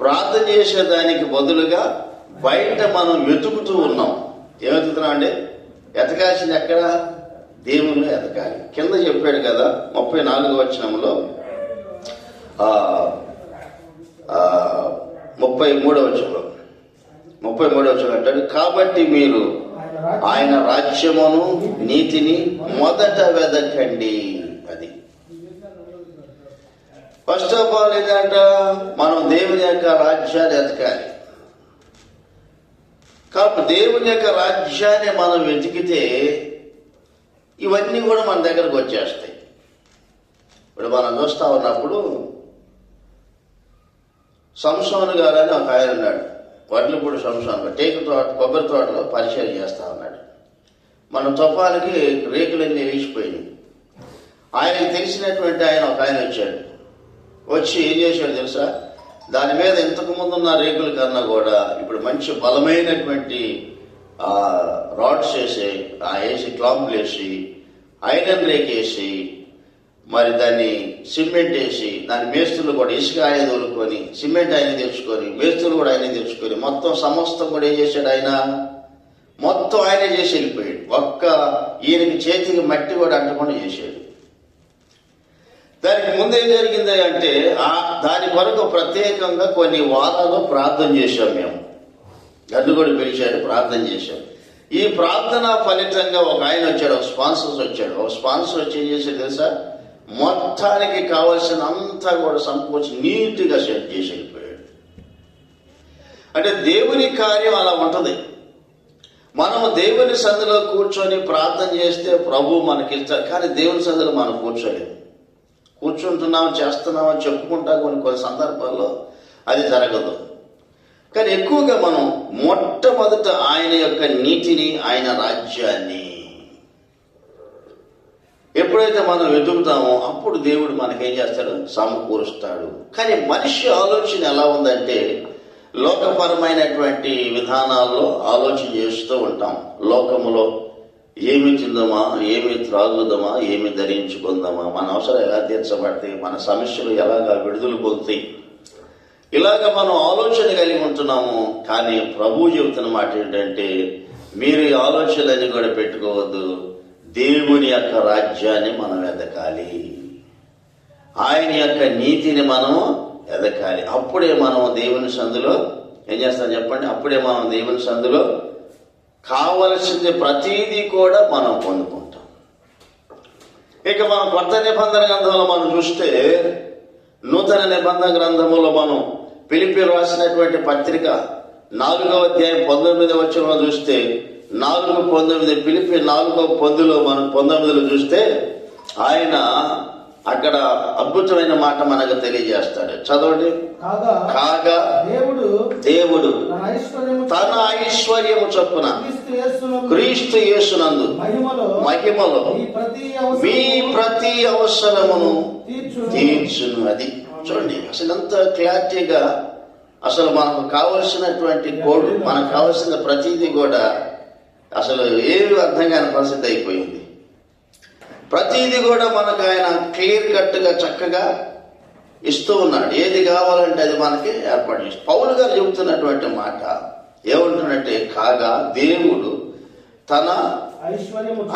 ప్రార్థన చేసేదానికి బదులుగా బయట మనం వెతుకుతూ ఉన్నాం. ఏం అంటే ఎతకాల్సింది ఎక్కడ? దేవుళ్ళు ఎతకాలి. కింద చెప్పాడు కదా ముప్పై నాలుగు వచనంలో ముప్పై మూడవ వచనంలో ముప్పై మూడవ వచనం అంటాడు కాబట్టి మీరు ఆయన రాజ్యమును నీతిని మొదట వెదకండి. అది. ఫస్ట్ ఆఫ్ ఆల్ ఏంటంట మనం దేవుని యొక్క రాజ్యాన్ని ఎతకాలి కాబట్టి దేవుని యొక్క రాజ్యాన్ని మనం వెతికితే ఇవన్నీ కూడా మన దగ్గరకు వచ్చేస్తాయి. ఇప్పుడు మనం చూస్తా ఉన్నప్పుడు సంసోను గారు అని ఒక ఆయన ఉన్నాడు. వడ్లపూడి సంసోను టేకు తోట కొబ్బరి తోటలో పరిచయం చేస్తా ఉన్నాడు. మన తుఫానికి రేకులన్నీ వేసిపోయినాయి ఆయనకు తెలిసినటువంటి ఆయన ఒక ఆయన వచ్చాడు. వచ్చి ఏం చేశాడు తెలుసా? దాని మీద ఇంతకు ముందు ఉన్న రేకుల కన్నా కూడా ఇప్పుడు మంచి బలమైనటువంటి ఆ రాడ్స్ వేసి ఆ వేసి క్లాంపులు వేసి ఐరన్ రేక్ వేసి మరి దాన్ని సిమెంట్ వేసి దాని మేస్తులు కూడా ఇసుక ఆయన తోలుకొని సిమెంట్ ఆయన తెచ్చుకొని మేస్తులు కూడా ఆయన తెచ్చుకొని మొత్తం సమస్తం కూడా ఏం చేశాడు ఆయన? మొత్తం ఆయనే చేసి వెళ్ళిపోయాడు. ఒక్క ఈయనకి చేతికి మట్టి కూడా అంటకుండా చేశాడు. దానికి ముందు ఏం జరిగింది అంటే ఆ దాని కొరకు ప్రత్యేకంగా కొన్ని వారాలు ప్రార్థన చేశాం మేము. గడ్డు కూడా పిలిచాడు ప్రార్థన చేశాం ఈ ప్రార్థన ఫలితంగా ఒక ఆయన వచ్చాడు ఒక స్పాన్సర్స్ వచ్చాడు. ఒక స్పాన్సర్ వచ్చి ఏం చేశాడు తెలుసా? మొత్తానికి కావలసిన అంతా కూడా సమకూర్చి నీట్గా సెట్ చేసి వెళ్ళిపోయాడు. అంటే దేవుని కార్యం అలా ఉంటుంది. మనము దేవుని సందులో కూర్చొని ప్రార్థన చేస్తే ప్రభు మనకి ఇస్తారు కానీ దేవుని సందులో మనం కూర్చోలేము. కూర్చుంటున్నాం చేస్తున్నాం అని చెప్పుకుంటా కొన్ని కొన్ని సందర్భాల్లో అది జరగదు. కానీ ఎక్కువగా మనం మొట్టమొదట ఆయన యొక్క నీతిని ఆయన రాజ్యాన్ని ఎప్పుడైతే మనం వెతుకుతామో అప్పుడు దేవుడు మనకేం చేస్తాడు? సమకూరుస్తాడు. కానీ మనిషి ఆలోచన ఎలా ఉందంటే లోకపరమైనటువంటి విధానాల్లో ఆలోచన చేస్తూ ఉంటాం. లోకములో ఏమి తిందామా? ఏమి త్రాగుదామా? ఏమి ధరించుకుందామా? మన అవసరం ఎలా తీర్చబడతాయి? మన సమస్యలు ఎలాగా విడుదల పొందుతాయి? ఇలాగ మనం ఆలోచన కలిగి ఉంటున్నాము. కానీ ప్రభు చెబుతున్న మాట ఏంటంటే మీరు ఈ ఆలోచనలన్నీ కూడా పెట్టుకోవద్దు. దేవుని యొక్క రాజ్యాన్ని మనం ఎదకాలి ఆయన యొక్క నీతిని మనం ఎదకాలి అప్పుడే మనం దేవుని సందులో ఏం చేస్తాం చెప్పండి? అప్పుడే మనం దేవుని సందులో కావలసింది ప్రతీదీ కూడా మనం పొందుకుంటాం. ఇక మనం కొత్త నిబంధన గ్రంథంలో మనం చూస్తే నూతన నిబంధన గ్రంథంలో మనం పిలిపి రాసినటువంటి పత్రిక నాలుగవ అధ్యాయం పంతొమ్మిది వచ్చిన చూస్తే నాలుగు పంతొమ్మిది పిలిపి నాలుగవ పొందులో మనం పంతొమ్మిదిలో చూస్తే ఆయన అక్కడ అద్భుతమైన మాట మనకు తెలియజేస్తాడు. చదవండి. కాగా దేవుడు దేవుడు తన ఐశ్వర్యము చొప్పున క్రీస్తు యేసునందు మహిమలో మీ ప్రతి అవసరమును తీర్చు తీర్చును. అది చూడండి అసలు ఎంత క్లారిటీగా అసలు మనకు కావలసినటువంటి కోడ్ మనకు కావలసిన ప్రతిదీ కూడా అసలు ఏమి అర్థం కాని పరిస్థితి అయిపోయింది. ప్రతిదీ కూడా మనకు ఆయన క్లియర్ కట్గా చక్కగా ఇస్తూ ఉన్నాడు. ఏది కావాలంటే అది మనకి ఏర్పాటు చేసి. పౌలు గారు చెబుతున్నటువంటి మాట ఏమంటున్నట్టే కాగా దేవుడు తన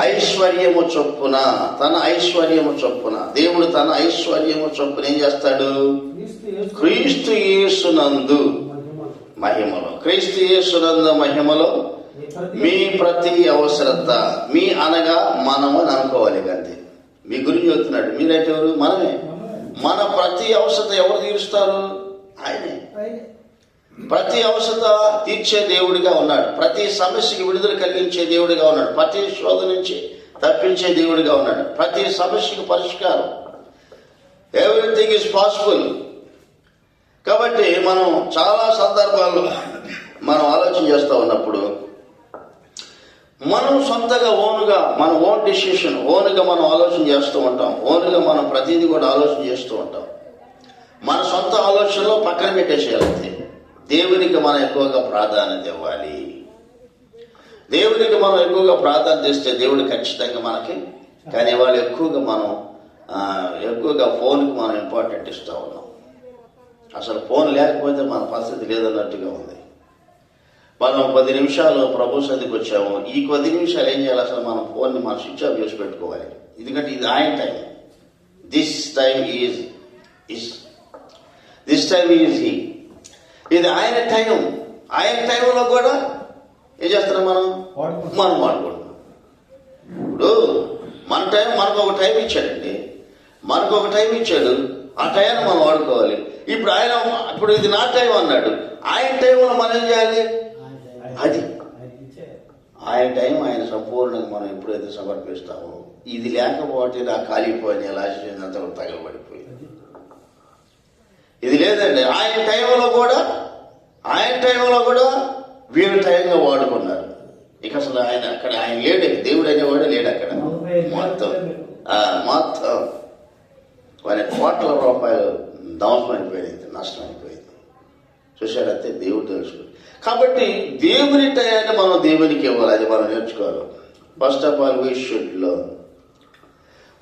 ఐశ్వర్యము చొప్పున తన ఐశ్వర్యము చొప్పున దేవుడు తన ఐశ్వర్యము చొప్పున ఏం చేస్తాడు? క్రీస్తు యేసు క్రీస్తు యేసునందు మహిమలో. మహిమలో. క్రీస్తు యేసునందు మహిమలో మీ ప్రతి అవసరత మీ అనగా మనము అని అనుకోవాలి అంతే మీ గురించి చెప్తున్నాడు మీరైతే ఎవరు మనమే. మన ప్రతి అవసరత ఎవరు తీరుస్తారు? ఆయనే. ప్రతి అవసరత తీర్చే దేవుడిగా ఉన్నాడు. ప్రతి సమస్యకి విడుదల కలిగించే దేవుడిగా ఉన్నాడు. ప్రతి శోధ నుంచి తప్పించే దేవుడిగా ఉన్నాడు. ప్రతి సమస్యకి పరిష్కారం. ఎవ్రీథింగ్ ఈజ్ పాసిబుల్ కాబట్టి మనం చాలా సందర్భాల్లో మనం ఆలోచన చేస్తూ ఉన్నప్పుడు మనం సొంతగా ఓనుగా మన ఓన్ డిసిషన్ ఓన్గా మనం ఆలోచన చేస్తూ ఉంటాం. ఓన్గా మనం ప్రతిదీ కూడా ఆలోచన చేస్తూ ఉంటాం. మన సొంత ఆలోచనలో పక్కన పెట్టేసేయాలి దేవునికి మనం ఎక్కువగా ప్రాధాన్యత ఇవ్వాలి. దేవునికి మనం ఎక్కువగా ప్రాధాన్యత ఇస్తే దేవుడు ఖచ్చితంగా మనకి కానీ వాళ్ళు ఎక్కువగా మనం ఎక్కువగా ఫోన్కి మనం ఇంపార్టెంట్ ఇస్తూ ఉన్నాం. అసలు ఫోన్ లేకపోతే మన పరిస్థితి లేదన్నట్టుగా ఉంది. మనం పది నిమిషాలు ప్రభు సన్నిధికి వచ్చాము. ఈ కొద్ది నిమిషాలు ఏం చేయాలి? అసలు మనం ఫోన్ని మనం స్విచ్ ఆఫ్ చేసి పెట్టుకోవాలి. ఎందుకంటే ఇది ఆయన time. This time is is this time is he ఇది ఆయన టైం. ఆయన టైంలో కూడా ఏం చేస్తున్నాం మనం. మనం వాడుకుంటున్నాం. ఇప్పుడు మన టైం మనకు ఒక టైం ఇచ్చాడండి. మనకు ఒక టైం ఇచ్చాడు. ఆ టైంని మనం వాడుకోవాలి. ఇప్పుడు ఆయన ఇప్పుడు ఇది నా టైం అన్నాడు. ఆయన టైంలో మనం ఏం చేయాలి? అది. ఆయన టైం ఆయన సంపూర్ణంగా మనం ఎప్పుడైతే సమర్పిస్తామో ఇది లేకపోతే నా కాలిపోయిన ఎలా అంతా తగలబడిపోయింది. ఇది లేదండి. ఆయన టైంలో కూడా ఆయన టైంలో కూడా వీళ్ళ టైంగా వాడుకున్నారు. ఇక అసలు ఆయన అక్కడ ఆయన లేడు. దేవుడు అనేవాడు లేడు అక్కడ. మొత్తం. మొత్తం. కొన్ని కోట్ల రూపాయలు ధ్వంసం అయిపోయింది నష్టం అయిపోయింది చూశారంతే దేవుడు తెలుసు కాబట్టి దేవుని టయాన్ని మనం దేవునికి ఇవ్వాలి అది మనం నేర్చుకోవాలి. ఫస్ట్ ఆఫ్ ఆల్ వీ షుడ్లో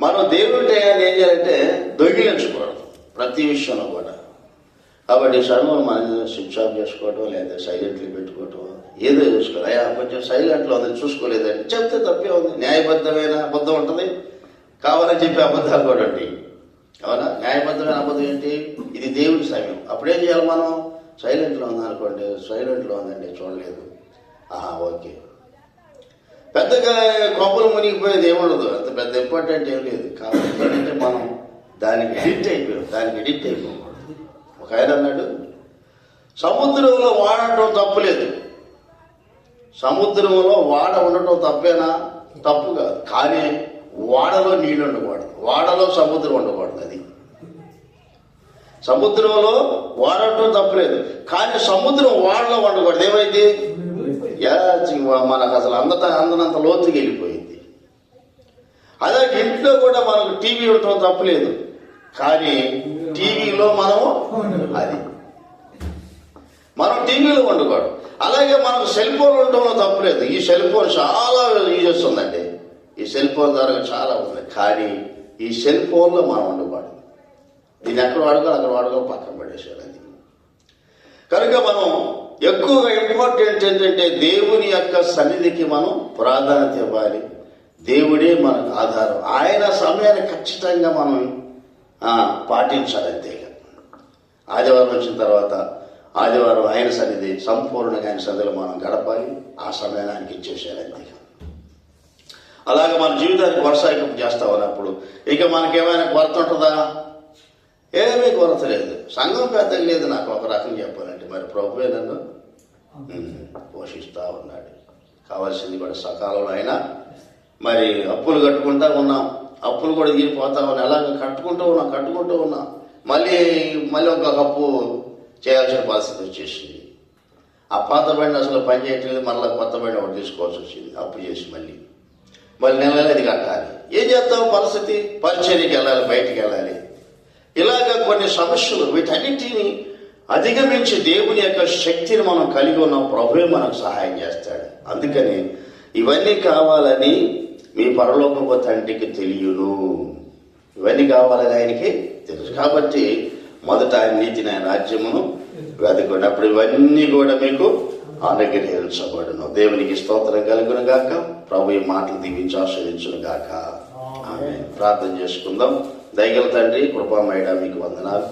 మనం దేవుని టయాన్ని ఏం చేయాలంటే దొంగిలించకూడదు ప్రతి విషయంలో కూడా. కాబట్టి సమయం మనం స్విచ్ ఆఫ్ చేసుకోవటం లేదా సైలెంట్లు పెట్టుకోవటం ఏదో చూసుకోవాలి. అయ్యా కొంచెం సైలెంట్లో ఉంది చూసుకోలేదండి. చెప్తే తప్పే ఉంది. న్యాయబద్ధమైన అబద్ధం ఉంటుంది. కావాలని చెప్పి అబద్ధాలు కూడా అండి అవునా? న్యాయబద్ధమైన అబద్ధం ఏంటి? ఇది దేవుడి సమయం. అప్పుడేం చేయాలి మనం? సైలెంట్లో ఉంది అనుకోండి సైలెంట్లో ఉందండి చూడలేదు. ఆహా ఓకే. పెద్దగా కొబ్బరి మునిగిపోయేది ఏముండదు అంత పెద్ద ఇంపార్టెంట్ ఏం లేదు. కాబట్టి ఏంటంటే మనం దానికి ఎడిట్ అయిపోయాం దానికి ఎడిట్ అయిపోకూడదు ఒక ఆయన అన్నాడు సముద్రంలో వాడటం తప్పులేదు సముద్రంలో వాడ ఉండటం తప్పేనా? తప్పు కాదు. కానీ వాడలో నీళ్ళు ఉండకూడదు. వాడలో సముద్రం ఉండకూడదు అది. సముద్రంలో వాడటం తప్పులేదు. కానీ సముద్రం వాడలో వండకూడదు. ఏమైంది? మనకు అసలు అందత అందనంత లోతుకి వెళ్ళిపోయింది. అదే ఇంట్లో కూడా మనకు టీవీ ఉండటం తప్పులేదు. కానీ టీవీలో మనము అది. మనం టీవీలో వండుకోవడం. అలాగే మనకు సెల్ ఫోన్ ఉండటంలో తప్పలేదు. ఈ సెల్ ఫోన్ చాలా యూజ్ వస్తుందండి ఈ సెల్ ఫోన్ ద్వారా చాలా ఉంది. కానీ ఈ సెల్ ఫోన్లో మనం ఉండకూడదు దీన్ని ఎక్కడ వాడుకోవాలి అక్కడ వాడుకో పక్కన పడేసాడు అది. కనుక మనం ఎక్కువగా ఇంపార్టెంట్ ఏంటంటే దేవుని యొక్క సన్నిధికి మనం ప్రాధాన్యత ఇవ్వాలి. దేవుడే మనకు ఆధారం. ఆయన సమయాన్ని ఖచ్చితంగా మనం పాటించాలి అంతేగా ఆదివారం వచ్చిన తర్వాత ఆదివారం ఆయన సన్నిధి సంపూర్ణంగా ఆయన సన్నిధిలో మనం గడపాలి. ఆ సమయాన్ని ఆయనకి ఇచ్చేసేయాలి అంతేగా అలాగే మన జీవితానికి వర్షాయకం చేస్తా ఉన్నప్పుడు ఇక మనకేమైనా కొరత ఉంటుందా? ఏమీ కొరత లేదు సంఘం పెద్దగా లేదు నాకు ఒక రకం చెప్పాలంటే. మరి ప్రభువే నన్ను? పోషిస్తా ఉన్నాడు. కావాల్సింది కూడా సకాలంలో అయినా మరి అప్పులు కట్టుకుంటా ఉన్నాం. అప్పులు కూడా తీరిపోతా ఉన్నాం. అలాగ కట్టుకుంటూ ఉన్నాం? కట్టుకుంటూ ఉన్నాం. మళ్ళీ మళ్ళీ ఒక అప్పు చేయాల్సిన పరిస్థితి వచ్చేసింది. ఆ పాత బండి అసలు పని చేయట్లేదు. మళ్ళీ కొత్త బండి ఒకటి తీసుకోవాల్సి వచ్చింది. అప్పు చేసి మళ్ళీ. మళ్ళీ నెల నెల అది కట్టాలి. ఏం చేస్తాం? పరిస్థితి? పరిచర్యకి వెళ్ళాలి బయటికి వెళ్ళాలి. ఇలాగ కొన్ని సమస్యలు వీటన్నిటిని అధిగమించి దేవుని యొక్క శక్తిని మనం కలిగి ఉన్న. ప్రభువే మనకు సహాయం చేస్తాడు. అందుకని ఇవన్నీ కావాలని మీ పరలోకపు తండ్రికి తెలియను. ఇవన్నీ కావాలని ఆయనకి తెలుసు. కాబట్టి మొదట ఆయన నీతిని ఆయన రాజ్యమును వెతకండి అప్పుడు ఇవన్నీ కూడా మీకు అనుగ్రహించబడును. దేవునికి స్తోత్రం కలుగును గాక. ప్రభు ఈ మాటలు దీవించి ఆశ్రయించును గాక. ఆమె ప్రార్థన చేసుకుందాం. దయగల తండ్రి కృపామయడ మీకు వందనాలు.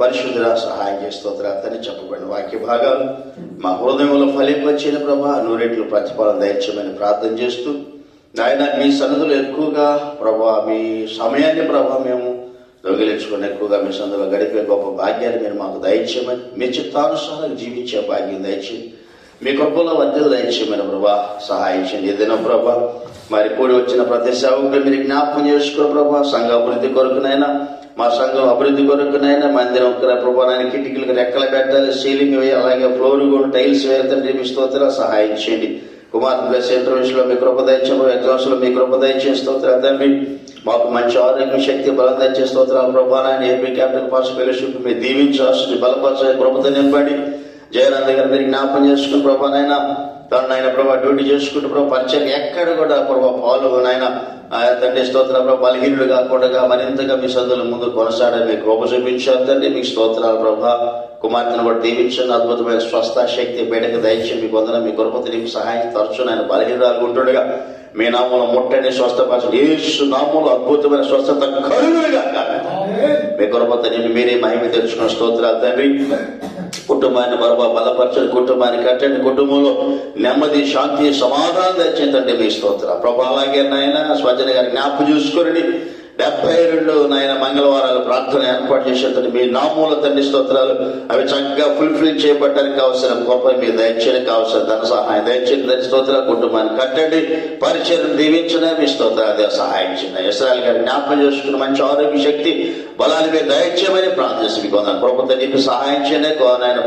పరిశుద్ధుల సహాయం చేస్తోత్ర అని చెప్పబడిన వాక్య భాగాలు. మా హృదయంలో ఫలింపచ్చిన ప్రభా నూరెట్లు ప్రతిఫలం దయచేయమని ప్రార్థన చేస్తూ. నాయన మీ సన్నిధులు ఎక్కువగా ప్రభా మీ సమయాన్ని ప్రభా మేము దొంగిలించుకుని ఎక్కువగా మీ సన్నిధిలో గడిపే గొప్ప భాగ్యాన్ని మీరు మాకు దయచేయమని మీ చిత్తానుసారం జీవించే భాగ్యం దయచేయండి మీ కృపలో వద్దలు దయచేయమని ప్రభా సహాయం చేయండి. ఏదైనా ప్రభా మరి కూడి వచ్చిన ప్రతి సేవకులు మీరు జ్ఞాపకం చేసుకో ప్రభా సంఘ అభివృద్ధి కొరకునైనా మా సంఘం అభివృద్ధి కొరకునైనా మందిరం నాయన కిటికీలకు రెక్కలు పెట్టాలి సీలింగ్ వేయాలి అలాగే ఫ్లోర్ కూడా టైల్స్ వేయాలి తండ్రి మీ స్తోత్ర సహాయం చేయండి. కుమార్ బ్లెస్ ఇంటర్వ్యూస్లో మీ కృప దయచేయం మీ కృప దయచే స్తోత్ర తండ్రి. మాకు మంచి ఆరోగ్యం శక్తి బలం దయచే స్తోత్రాలు ప్రభావాన్ని ఏపీ క్యాపిటల్ పాస్ ఫెలోషిప్ మీరు దీవించి ఆశించి బలపరచే కృపత నింపండి. జయనంద గారు మీరు జ్ఞాపం చేసుకుని ప్రభానైనా తను నాయన ప్రభా డ్యూటీ చేసుకుంటూ ప్రభా పరిచయం ఎక్కడ కూడా ప్రభా పాలు నాయన తండ్రి స్తోత్ర ప్రభా బలహీనుడు కాకుండా మరింతగా మీ సందుల ముందు కొనసాడని మీకు కృప చూపించారు తండ్రి. మీకు స్తోత్రాలు ప్రభా కుమార్తెను కూడా దీవించండి. అద్భుతమైన స్వస్థ శక్తి బయటకు దయచేసి మీకు వందన మీ గొప్పతి నీకు సహాయం తరచు ఆయన బలహీనరాలు ఉంటుండగా మీ నామంలో ముట్టని స్వస్థపరచండి. ఏసు నామంలో అద్భుతమైన స్వస్థత కలుగులుగా మీ నేను మీరే మహిమ తెచ్చుకున్న స్తోత్రాలు తండ్రి. కుటుంబాన్ని బరబా బలపరచండి కుటుంబాన్ని కట్టండి కుటుంబంలో నెమ్మది శాంతి సమాధానం తెచ్చిందండి మీ స్తోత్ర. ప్రభా అలాగే నాయన స్వజన గారి జ్ఞాపకం చూసుకొని డెబ్బై రెండు నాయన మంగళవారం ప్రార్థన ఏర్పాటు చేసేటండి మీ నామూల తండ్రి స్తోత్రాలు. అవి చక్కగా ఫుల్ఫిల్ చేయబట్టడానికి కావాల్సిన గొప్ప మీ దయచేయడానికి కావాల్సిన ధన సహాయం దయచేయండి తండ్రి స్తోత్రాలు కుటుంబాన్ని కట్టండి పరిచయం దీవించిన మీ స్తోత్రాలు సహాయం చేయండి. ఇస్రాయల్ గారి జ్ఞాపకం చేసుకుని మంచి ఆరోగ్య శక్తి బలాన్ని మీరు దయచేయమని ప్రార్థన చేసి మీకు ప్రభుత్వం నీకు సహాయం చేయండి. కోనాయన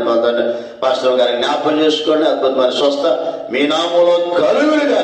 పాస్టర్ గారి జ్ఞాపకం చేసుకోండి. అద్భుతమైన స్వస్థ మీ నామంలో కలుగులుగా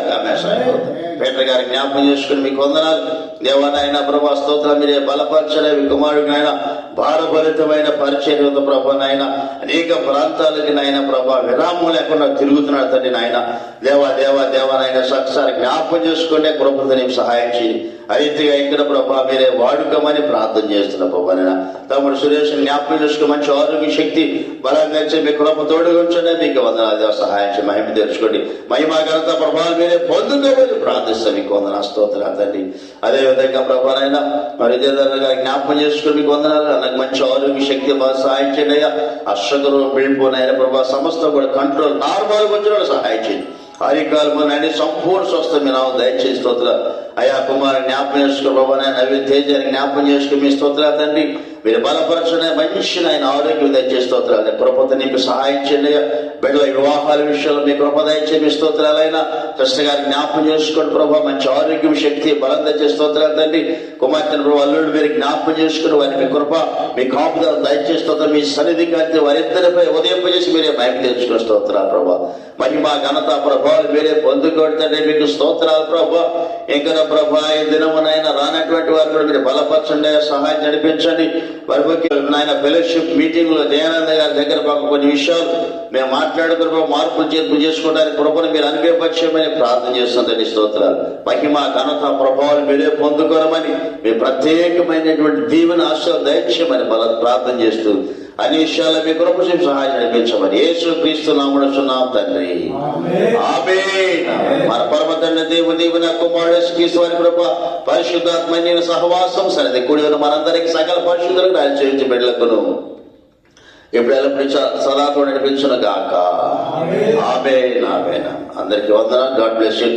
పేట గారి జ్ఞాపకం చేసుకుని మీకు వందనాలు. దేవానాయన ప్రభా స్తోత్రం మీరే బలపరచలే కుమారుడు నాయన భారభరితమైన పరిచయం ప్రభా నాయన. అనేక ప్రాంతాలకి నాయన ప్రభా విరామం లేకుండా తిరుగుతున్నాడు తండ్రి నాయన. దేవా దేవా దేవా నాయన ఒకసారి జ్ఞాపకం చేసుకుంటే కృపతో నీకు సహాయం చేయండి. అయితే ఇక్కడ ప్రభా మీరే వాడుకోమని ప్రార్థన చేస్తున్న ప్రభా నాయన. తమ్ముడు సురేష్ జ్ఞాపకం చేసుకుని మంచి ఆరోగ్య శక్తి బలంగా మీ కృప తోడుగా మీకు వందనాలు సహాయం మహిమ తెచ్చుకోండి. మహిమ ఘనత ప్రభావం మీరే పొందుకోమని ప్రార్థిస్తాం. మీకు వందన స్తోత్రాలు తండ్రి అదే విధంగా ప్రభానైనా మరి గారి జ్ఞాపకం చేసుకుని మీకు వందనాలు. నాకు మంచి ఆరోగ్య శక్తి బాగా సహాయం చేయండి అయ్యా. అశ్వగురు వెళ్ళిపోయిన ప్రభా సమస్త కూడా కంట్రోల్ నార్మల్ వచ్చిన సహాయం చేయండి. హరికాలము నాయన సంపూర్ణ స్వస్థ మీ నామం దయచేసి స్తోత్ర అయా కుమారుని జ్ఞాపం చేసుకో బాబా నాయన నవీన్ తేజాన్ని జ్ఞాపం చేసుకుని మీ స్తోత్రాలు తండ్రి మీరు బలపరచునే మనిషిని ఆయన ఆరోగ్యం దయచేసి స్తోత్రాలు కృపత నీకు సహాయం చేయండి బిడ్డల వివాహాల విషయంలో మీ కృప దయచే మీ స్తోత్రాలైనా కృష్ణ గారి జ్ఞాపకం చేసుకోండి ప్రభా మంచి ఆరోగ్యం శక్తి బలం తెచ్చే స్తోత్రాలు తండ్రి. కుమార్తెను ప్రభు అల్లుడు మీరు జ్ఞాపకం చేసుకుని వారి మీ కృప మీ కాపుదల దయచేసి స్తోత్రం మీ సన్నిధి కాంతి వారిద్దరిపై ఉదయింపజేసి మీరే భయం తెచ్చుకున్న స్తోత్రాలు ప్రభా. మహిమ ఘనత ప్రభావాలు మీరే పొందుకోడుతండి మీకు స్తోత్రాలు ప్రభా. ఇంకా ప్రభా ఈ దినమునైనా రానటువంటి వారు కూడా మీరు బలపరచండి సహాయం నడిపించండి. వారి నాయన ఫెలోషిప్ మీటింగ్లో దయానంద గారి దగ్గర మాకు కొన్ని విషయాలు మేము మాట్లాడుతున్నాం. ప్రభు మార్పులు చేర్పు చేసుకోవడానికి కృపను మీరు అనుభవపక్షమని ప్రార్థన చేస్తుందండి స్తోత్రాలు. మహిమ ఘనత ప్రభావాలు మీరే పొందుకోరమని మీ ప్రత్యేకమైనటువంటి దీవెన ఆశలు దయచేయమని బల ప్రార్థన చేస్తూ అన్ని విషయాల్లో మీ కృప సహాయం నడిపించమని యేసు క్రీస్తు నామడుచున్నాం తండ్రి. మన పరమ తండ్రి దేవుని దీవెన కుమారుడు యేసుక్రీస్తు వారి కృప పరిశుద్ధాత్మ సహవాసం సరిది కూడి ఉన్న మనందరికి సకల పరిశుద్ధులకు రాజు చేయించి బిడ్డలకును. ఇప్పుడు ఎల్లప్పుడు సదాతో నడిపించును గాక. ఆమె నామేన అందరికి వందన గాడ్ బ్లెస్ యూ.